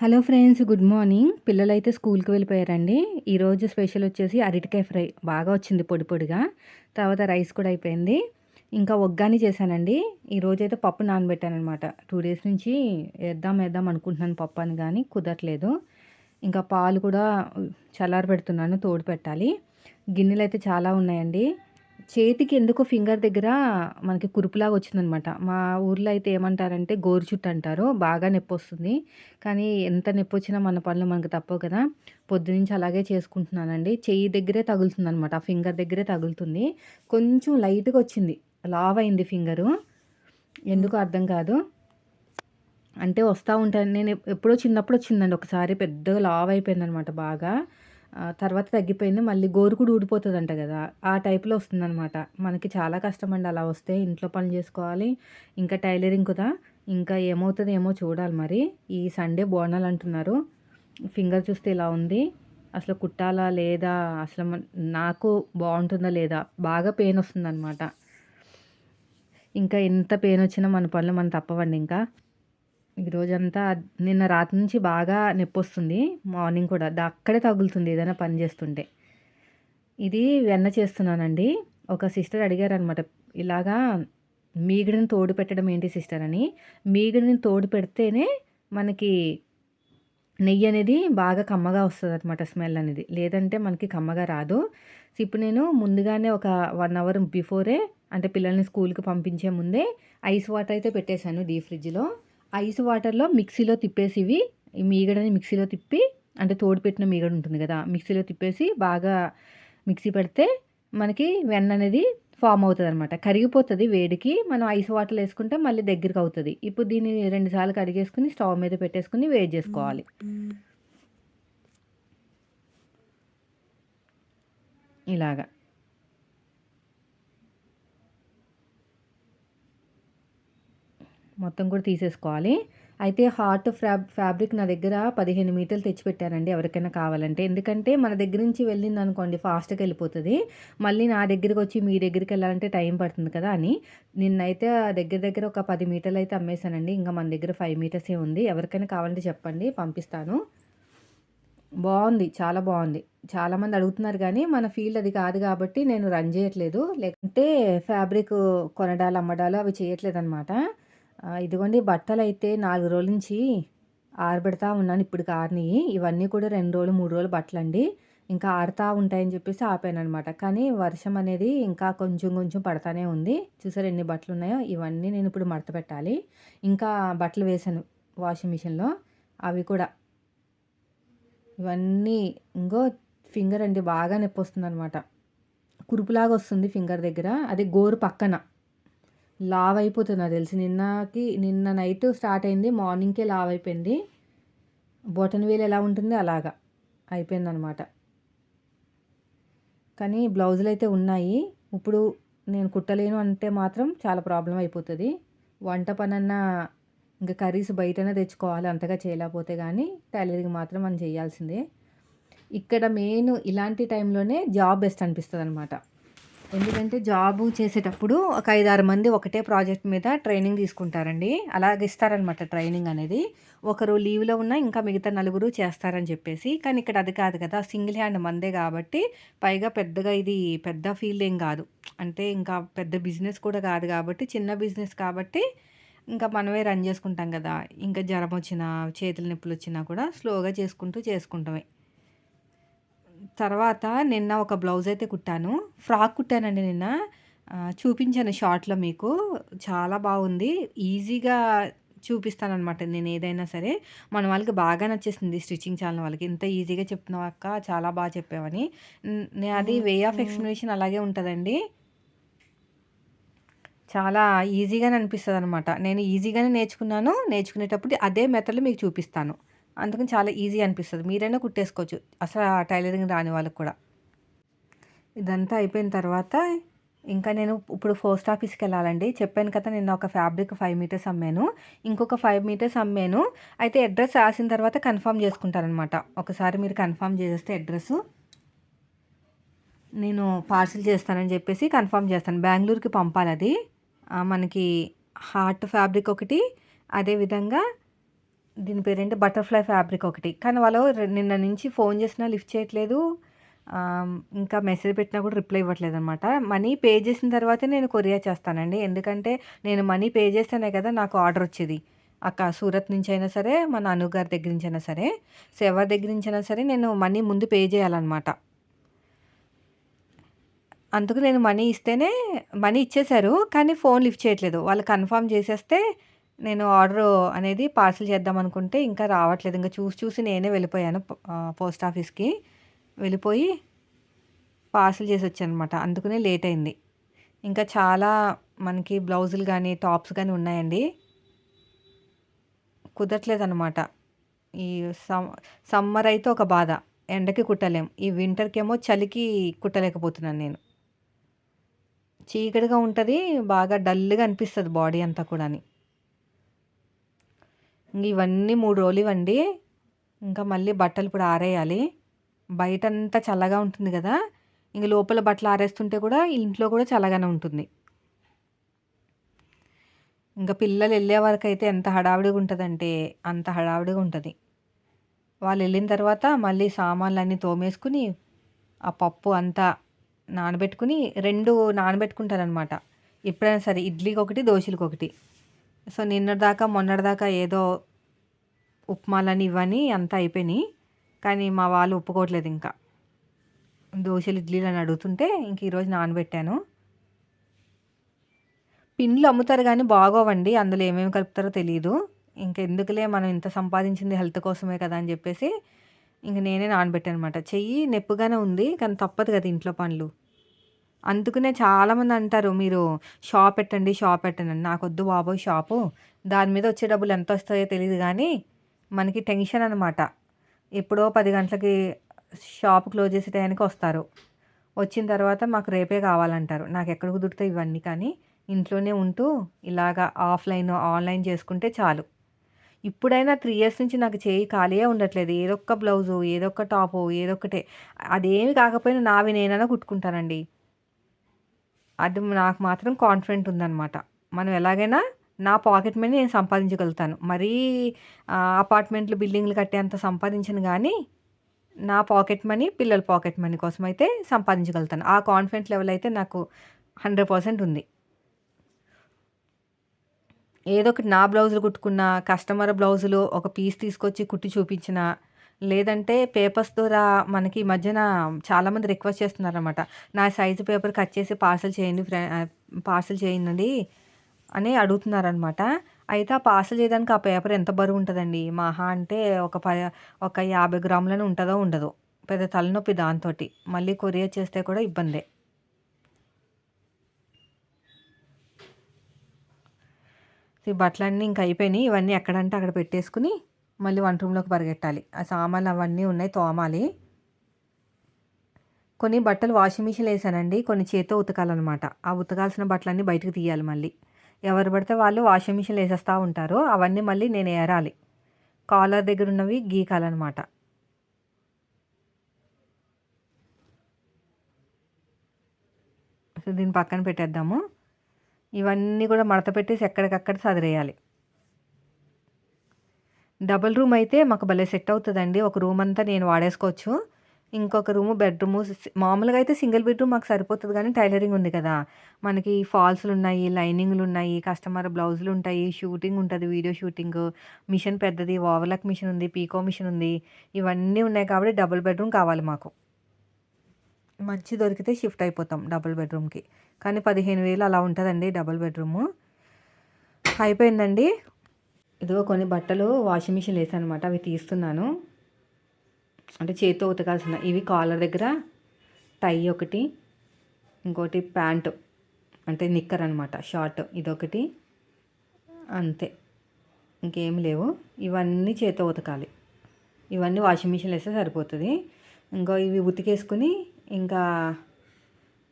Hello friends good morning. పిల్లలైతే స్కూల్కి వెళ్ళిపోయారండి. ఈరోజు స్పెషల్ వచ్చేసి అరటికాయ ఫ్రై. బాగా వచ్చింది పొడి పొడిగా. తర్వాత రైస్ కూడా అయిపోయింది. ఇంకా ఒగ్గాని చేశానండి. ఈరోజు అయితే పప్పు నానబెట్టాను అనమాట టూ డేస్ నుంచి వేద్దాం వేద్దాం అనుకుంటున్నాను పప్పు అని కానీ కుదరట్లేదు. ఇంకా పాలు కూడా చల్లారి పెడుతున్నాను తోడు పెట్టాలి. గిన్నెలు అయితే చాలా ఉన్నాయండి. చేతికి ఎందుకో ఫింగర్ దగ్గర మనకి కురుపులాగా వచ్చిందనమాట. మా ఊర్లో అయితే ఏమంటారంటే గోరు చుట్టు అంటారు. బాగా నొప్పి వస్తుంది కానీ ఎంత నొప్పి వచ్చినా మన పనులు మనకు తప్పవు కదా. పొద్దునుంచి అలాగే చేసుకుంటున్నానండి. చెయ్యి దగ్గరే తగులుతుంది అనమాట ఆ ఫింగర్ దగ్గరే తగులుతుంది. కొంచెం లైట్గా వచ్చింది. లావ్ అయింది ఫింగరు. ఎందుకు అర్థం కాదు. అంటే వస్తూ ఉంటాను నేను ఎప్పుడో చిన్నప్పుడు వచ్చిందండి. ఒకసారి పెద్దగా లావ్ అయిపోయింది అనమాట బాగా. తర్వాత తగ్గిపోయింది మళ్ళీ గోరుకుడు ఊడిపోతుందంట కదా. ఆ టైప్లో వస్తుందనమాట మనకి చాలా కష్టం అండి అలా వస్తే ఇంట్లో పని చేసుకోవాలి ఇంకా టైలరింగ్ కదా. ఇంకా ఏమవుతుందో ఏమో చూడాలి మరి. ఈ సండే బోనాలు అంటున్నారు. ఫింగర్ చూస్తే ఇలా ఉంది. అసలు కుట్టాలా లేదా? అసలు నాకు బాగుంటుందా లేదా? బాగా పెయిన్ వస్తుందన్నమాట. ఇంకా ఎంత పెయిన్ వచ్చినా మన పనులు మనం తప్పవండి ఇంకా. రోజంతా నిన్న రాత్రి నుంచి బాగా నొప్పి వస్తుంది మార్నింగ్ కూడా. అక్కడే తగులుతుంది ఏదైనా పని చేస్తుంటే. ఇది వెన్న చేస్తున్నానండి. ఒక సిస్టర్ అడిగారు అనమాట ఇలాగా మీగడిని తోడు పెట్టడం ఏంటి సిస్టర్ అని. మీగడిని తోడు పెడితేనే మనకి నెయ్యి అనేది బాగా కమ్మగా వస్తుంది అనమాట స్మెల్ అనేది. లేదంటే మనకి కమ్మగా రాదు. ఇప్పుడు నేను ముందుగానే ఒక వన్ అవర్ బిఫోరే అంటే పిల్లల్ని స్కూల్కి పంపించే ముందే ఐస్ వాటర్ అయితే పెట్టేశాను డీ ఫ్రిడ్జ్లో. ఐస్ వాటర్లో మిక్సీలో తిప్పేసి ఇవి మీగడని మిక్సీలో తిప్పి అంటే తోడు పెట్టిన మీగడ ఉంటుంది కదా మిక్సీలో తిప్పేసి బాగా మిక్సీ పెడితే మనకి వెన్న అనేది ఫామ్ అవుతుంది అనమాట కరిగిపోతుంది వేడికి మనం ఐస్ వాటర్ వేసుకుంటే మళ్ళీ దగ్గరికి అవుతుంది. ఇప్పుడు దీన్ని రెండుసార్లు కడిగేసుకుని స్టవ్ మీద పెట్టేసుకుని వేడి చేసుకోవాలి. ఇలాగా. మొత్తం కూడా తీసేసుకోవాలి. అయితే హార్ట్ ఫ్యాబ్ ఫ్యాబ్రిక్ నా దగ్గర పదిహేను మీటర్లు తెచ్చిపెట్టానండి ఎవరికైనా కావాలంటే. ఎందుకంటే మన దగ్గర నుంచి వెళ్ళింది అనుకోండి ఫాస్ట్గా వెళ్ళిపోతుంది. మళ్ళీ నా దగ్గరికి వచ్చి మీ దగ్గరికి వెళ్ళాలంటే టైం పడుతుంది కదా అని. నిన్నైతే దగ్గర దగ్గర ఒక పది మీటర్లు అయితే అమ్మేశానండి. ఇంకా మన దగ్గర ఫైవ్ మీటర్సే ఉంది. ఎవరికైనా కావాలంటే చెప్పండి పంపిస్తాను. బాగుంది చాలా బాగుంది. చాలామంది అడుగుతున్నారు కానీ మన ఫీల్డ్ అది కాదు కాబట్టి నేను రన్ చేయట్లేదు. లేకుంటే ఫ్యాబ్రిక్ కొనడాలు అమ్మడాలు అవి చేయట్లేదు అనమాట ఇదిగోండి బట్టలు అయితే నాలుగు రోజుల నుంచి ఆరబెడతా ఉన్నాను. ఇప్పుడు ఆరినాయి ఇవన్నీ కూడా రెండు రోజులు మూడు రోజులు బట్టలు అండి ఇంకా ఆరుతా ఉంటాయని చెప్పేసి ఆపాను అనమాట కానీ వర్షం అనేది ఇంకా కొంచెం కొంచెం పడతానే ఉంది. చూసారు ఎన్ని బట్టలు ఉన్నాయో? ఇవన్నీ నేను ఇప్పుడు మడత పెట్టాలి. ఇంకా బట్టలు వేసాను వాషింగ్ మిషన్లో. అవి కూడా. ఇవన్నీ ఇంకో ఫింగర్ అండి బాగా నొప్పి వస్తుంది అనమాట కురుపులాగా వస్తుంది ఫింగర్ దగ్గర. అది గోరు పక్కన. లావ్ అయిపోతుంది నాకు తెలిసి. నిన్నకి నిన్న నైట్ స్టార్ట్ అయింది మార్నింగ్కే లావ్ అయిపోయింది బొటన్ వేలు ఎలా ఉంటుంది అలాగా అయిపోయిందనమాట. కానీ బ్లౌజులు అయితే ఉన్నాయి. ఇప్పుడు నేను కుట్టలేను అంటే మాత్రం చాలా ప్రాబ్లం అయిపోతుంది. వంట పనన్నా ఇంకా కర్రీస్ బయటనే తెచ్చుకోవాలి అంతగా చేయలేకపోతే కానీ టైలరింగ్ మాత్రం మనం చేయాల్సిందే. ఇక్కడ మెయిన్ ఇలాంటి టైంలోనే జాబ్ బెస్ట్ అనిపిస్తుంది అనమాట ఎందుకంటే జాబు చేసేటప్పుడు ఒక ఐదారు మంది ఒకటే ప్రాజెక్ట్ మీద ట్రైనింగ్ తీసుకుంటారండి. అలాగే ఇస్తారనమాట ట్రైనింగ్ అనేది. ఒకరు లీవ్లో ఉన్న ఇంకా మిగతా నలుగురు చేస్తారని చెప్పేసి. కానీ ఇక్కడ అది కాదు కదా సింగిల్ హ్యాండ్ మందే కాబట్టి పైగా పెద్దగా ఇది పెద్ద ఫీల్డ్ ఏం కాదు. అంటే ఇంకా పెద్ద బిజినెస్ కూడా కాదు కాబట్టి చిన్న బిజినెస్ కాబట్టి ఇంకా మనమే రన్ చేసుకుంటాం కదా. ఇంకా జ్వరం వచ్చినా చేతుల నొప్పులు వచ్చినా కూడా స్లోగా చేసుకుంటూ చేసుకుంటామే. తర్వాత నిన్న ఒక బ్లౌజ్ అయితే కుట్టాను. ఫ్రాక్ కుట్టానండి నిన్న. చూపించాను షార్ట్లో మీకు. చాలా బాగుంది. ఈజీగా చూపిస్తానమాట నేను ఏదైనా సరే. మన వాళ్ళకి బాగా నచ్చేసింది స్టిచ్చింగ్ ఛానల్ వాళ్ళకి. ఇంత ఈజీగా చెప్తున్నావు అక్క. చాలా బాగా చెప్పావని. అది వే ఆఫ్ ఎక్స్ప్లెనేషన్ అలాగే ఉంటుందండి. చాలా ఈజీగానే అనిపిస్తుంది అనమాట నేను ఈజీగానే నేర్చుకున్నాను. నేర్చుకునేటప్పుడు అదే మెథడ్లో మీకు చూపిస్తాను. అందుకని చాలా ఈజీ అనిపిస్తుంది. మీరైనా కుట్టేసుకోవచ్చు. అసలు ఆ టైలరింగ్ రాని వాళ్ళకి కూడా. ఇదంతా అయిపోయిన తర్వాత ఇంకా నేను ఇప్పుడు పోస్ట్ ఆఫీస్కి వెళ్ళాలండి. చెప్పాను కదా నేను ఒక ఫ్యాబ్రిక్ ఫైవ్ మీటర్స్ అమ్మాను. ఇంకొక ఫైవ్ మీటర్స్ అమ్మాను. అయితే అడ్రస్ రాసిన తర్వాత కన్ఫర్మ్ చేసుకుంటారనమాట ఒకసారి మీరు కన్ఫర్మ్ చేసేస్తే అడ్రస్ నేను పార్సిల్ చేస్తానని చెప్పేసి కన్ఫర్మ్ చేస్తాను. బెంగళూరుకి పంపాలి అది మనకి హార్ట్ ఫ్యాబ్రిక్ ఒకటి. అదేవిధంగా దీని పేరేంటి బటర్‌ఫ్లై ఫ్యాబ్రిక్ ఒకటి. కానీ వాళ్ళు నిన్న నుంచి ఫోన్ చేసినా లిఫ్ట్ చేయట్లేదు. ఇంకా మెసేజ్ పెట్టినా కూడా రిప్లై ఇవ్వట్లేదనమాట. మనీ పే చేసిన తర్వాతే నేను కొరియర్ చేస్తానండి. ఎందుకంటే నేను మనీ పే చేస్తేనే కదా నాకు ఆర్డర్ వచ్చేది. అక్క సూరత్ నుంచి అయినా సరే, మన నాన్నగారి దగ్గర నుంచి అయినా సరే, సో ఎవరి దగ్గర నుంచి అయినా సరే నేను మనీ ముందు పే చేయాలన్నమాట అందుకు నేను మనీ ఇస్తేనే మనీ ఇచ్చేశారు కానీ ఫోన్ లిఫ్ట్ చేయట్లేదు. వాళ్ళు కన్ఫర్మ్ చేసేస్తే నేను ఆర్డర్ అనేది పార్సిల్ చేద్దాం అనుకుంటే ఇంకా రావట్లేదు. ఇంకా చూసి చూసి నేనే వెళ్ళిపోయాను పోస్ట్ ఆఫీస్‌కి. వెళ్ళిపోయి పార్సెల్ చేసి వచ్చాననమాట. అందుకనే లేట్ అయింది. ఇంకా చాలా మనకి బ్లౌజులు కానీ టాప్స్ కానీ ఉన్నాయండి. కుదరట్లేదనమాట. ఈ సమ్ సమ్మర్ అయితే ఒక బాధ. ఎండకి కుట్టలేం. ఈ వింటర్‌కేమో చలికి కుట్టలేకపోతున్నాను నేను. చీకటిగా ఉంటుంది బాగా డల్‌గా అనిపిస్తుంది బాడీ అంతా కూడాని. ఇవన్నీ మూడు రోజులు ఇవ్వండి ఇంకా మళ్ళీ బట్టలు ఇప్పుడు ఆరేయాలి. బయట అంతా చల్లగా ఉంటుంది కదా. ఇంక లోపల బట్టలు ఆరేస్తుంటే కూడా ఇంట్లో కూడా చల్లగానే ఉంటుంది. ఇంకా పిల్లలు వెళ్ళే వరకు అయితే ఎంత హడావిడిగా ఉంటుందంటే అంత హడావిడిగా ఉంటుంది. వాళ్ళు వెళ్ళిన తర్వాత మళ్ళీ సామాన్లు అన్నీ తోమేసుకొని, ఆ పప్పు అంతా నానబెట్టుకుని రెండు నానబెట్టుకుంటారనమాట ఎప్పుడైనా సరే ఇడ్లీకొకటి, ఒకటి సో నిన్నటిదాకా, మొన్నటిదాకా ఏదో ఉప్మాలని ఇవని అంతా అయిపోయినాయి కానీ మా వాళ్ళు ఒప్పుకోవట్లేదు ఇంకా దోశలు ఇడ్లీలు అని అడుగుతుంటే ఇంక ఈరోజు నానబెట్టాను. పిండ్లు అమ్ముతారు కానీ బాగోవండి. అందులో ఏమేమి కలుపుతారో తెలియదు ఇంకెందుకులే మనం ఇంత సంపాదించింది హెల్త్ కోసమే కదా! అని చెప్పేసి ఇంక నేనే నానబెట్టాననమాట. చెయ్యి నొప్పిగానే ఉంది. కానీ తప్పదు కదా ఇంట్లో పనులు. అందుకనే చాలామంది అంటారు మీరు షాప్ పెట్టండి, షాప్ పెట్టండి అని. నాకొద్దు బాబోయ్ షాపు. దాని మీద వచ్చే డబ్బులు ఎంత వస్తాయో తెలియదు కానీ మనకి టెన్షన్ అనమాట. ఎప్పుడో పది గంటలకి షాప్ క్లోజ్ చేసే టయానికి వస్తారు. వచ్చిన తర్వాత మాకు రేపే కావాలంటారు. నాకు ఎక్కడ కుదురుతాయి ఇవన్నీ కానీ, ఇంట్లోనే ఉంటూ ఇలాగా ఆఫ్‌లైన్, ఆన్‌లైన్ చేసుకుంటే చాలు. ఇప్పుడైనా త్రీ ఇయర్స్ నుంచి నాకు చేయి ఖాళీయే ఉండట్లేదు. ఏదొక్క బ్లౌజు, ఏదో ఒక టాపు, ఏదో ఒకటే. అదేమి కాకపోయినా నావి నేనైనా కుట్టుకుంటానండి. అది నాకు మాత్రం కాన్ఫిడెంట్ ఉందన్నమాట మనం ఎలాగైనా నా పాకెట్ మనీ నేను సంపాదించగలుగుతాను. మరీ అపార్ట్మెంట్లు, బిల్డింగ్లు కట్టేంత సంపాదించను కానీ నా పాకెట్ మనీ, పిల్లల పాకెట్ మనీ కోసమైతే సంపాదించగలుగుతాను. ఆ కాన్ఫిడెంట్ లెవెల్ అయితే నాకు 100% ఉంది. ఏదో ఒకటి నా బ్లౌజులు కుట్టుకున్న కస్టమర్ బ్లౌజులు ఒక పీస్ తీసుకొచ్చి కుట్టి చూపించినా, లేదంటే పేపర్స్ ద్వారా మనకి ఈ మధ్యన చాలామంది రిక్వెస్ట్ చేస్తున్నారనమాట. నా సైజు పేపర్ కట్ చేసి పార్సల్ చేయండి ఫ్రె పార్సల్ పార్సెల్ చేయండి అని అడుగుతున్నారనమాట. అయితే ఆ పార్సెల్ చేయడానికి ఆ పేపర్ ఎంత బరువు ఉంటుందండి మహా అంటే ఒక ప ఒక 50 గ్రాములని ఉంటుందో ఉండదు పెద్ద తలనొప్పి దాంతోటి. మళ్ళీ కొరియర్ చేస్తే కూడా ఇబ్బందే. ఈ బట్టలన్నీ ఇంక అయిపోయినాయి ఇవన్నీ ఎక్కడంటే అక్కడ పెట్టేసుకుని మళ్ళీ వంట రూమ్‌లోకి పరిగెట్టాలి. ఆ సామాన్లు అవన్నీ ఉన్నాయి తోమాలి. కొన్ని బట్టలు వాషింగ్ మిషన్ వేసానండి కొన్ని చేతితో ఉతకాలనమాట. ఆ ఉతకాల్సిన బట్టలన్నీ బయటకు తీయాలి మళ్ళీ. ఎవరు పడితే వాళ్ళు వాషింగ్ మిషన్ వేసేస్తూ ఉంటారు. అవన్నీ మళ్ళీ నేను ఏరాలి. కాలర్ దగ్గర ఉన్నవి గీకాలన్నమాట సో దీన్ని పక్కన పెట్టేద్దాము. ఇవన్నీ కూడా మడత పెట్టేసి ఎక్కడికక్కడ సదిరేయాలి. డబుల్ రూమ్ అయితే మాకు భలే సెట్ అవుతుందండి ఒక రూమ్ అంతా నేను వాడేసుకోవచ్చు. ఇంకొక రూము బెడ్‌రూము మామూలుగా అయితే సింగిల్ బెడ్‌రూమ్ మాకు సరిపోతుంది కానీ టైలరింగ్ ఉంది కదా! మనకి ఫాల్స్లు ఉన్నాయి లైనింగ్లు ఉన్నాయి కస్టమర్ బ్లౌజులు ఉంటాయి షూటింగ్ ఉంటుంది వీడియో షూటింగ్ మిషన్ పెద్దది, ఓవర్‌లాక్ మిషన్ ఉంది, పీకో మిషన్ ఉంది. ఇవన్నీ ఉన్నాయి కాబట్టి డబుల్ బెడ్‌రూమ్ కావాలి మాకు. మంచి దొరికితే షిఫ్ట్ అయిపోతాం డబుల్ బెడ్‌రూమ్‌కి. కానీ 15,000 అలా ఉంటుందండి డబుల్ బెడ్‌రూము. అయిపోయిందండి. ఇదిగో కొన్ని బట్టలు వాషింగ్ మిషన్‌లో అనమాట అవి తీస్తున్నాను. అంటే చేతితో ఉతకాల్సిన ఇవి కాలర్ దగ్గర టై ఒకటి, ఇంకోటి ప్యాంటు అంటే నిక్కర్ అనమాట షార్ట్ ఇదొకటి. అంతే. ఇంకేం లేవు. ఇవన్నీ చేతితో ఉతకాలి. ఇవన్నీ వాషింగ్ మిషన్‌లో వేస్తే సరిపోతుంది ఇంకా ఇవి ఉతికేసుకుని ఇంకా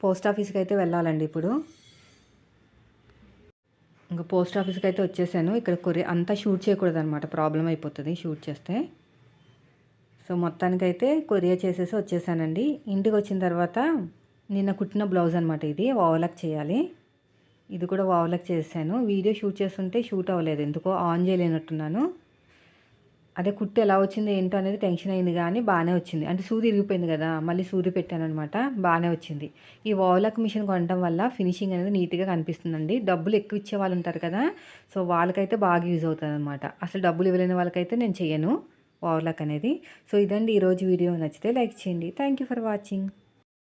పోస్ట్ ఆఫీస్కి అయితే వెళ్ళాలండి ఇప్పుడు. ఇంకా పోస్ట్ ఆఫీస్కి అయితే వచ్చేసాను. ఇక్కడ కొరి అంతా షూట్ చేయకూడదనమాట. ప్రాబ్లం అయిపోతుంది షూట్ చేస్తే. సో మొత్తానికైతే కొరియర్ చేసేసి వచ్చేసానండి. ఇంటికి వచ్చిన తర్వాత నిన్న కుట్టిన బ్లౌజ్ అనమాట ఇది. ఓవర్‌లాక్ చేయాలి. ఇది కూడా ఓవర్‌లాక్ చేశాను వీడియో షూట్ చేస్తుంటే షూట్ అవ్వలేదు. ఎందుకో ఆన్ చేయలేనట్టున్నాను. అదే కుట్టు ఎలా వచ్చింది ఏంటో అనేది టెన్షన్ అయింది కానీ బాగానే వచ్చింది. అంటే సూది ఇరిగిపోయింది కదా మళ్ళీ సూది పెట్టాను అనమాట బాగానే వచ్చింది. ఈ వావులక్ మిషన్ కొనడం వల్ల ఫినిషింగ్ అనేది నీట్గా కనిపిస్తుందండి. డబ్బులు ఎక్కువ ఇచ్చే వాళ్ళు ఉంటారు కదా సో వాళ్ళకైతే బాగా యూజ్ అవుతుంది అనమాట అసలు డబ్బులు ఇవ్వలేని వాళ్ళకైతే నేను చెయ్యను వావులక్ అనేది. సో ఇదండి ఈరోజు వీడియో. నచ్చితే లైక్ చేయండి. Thank you for watching.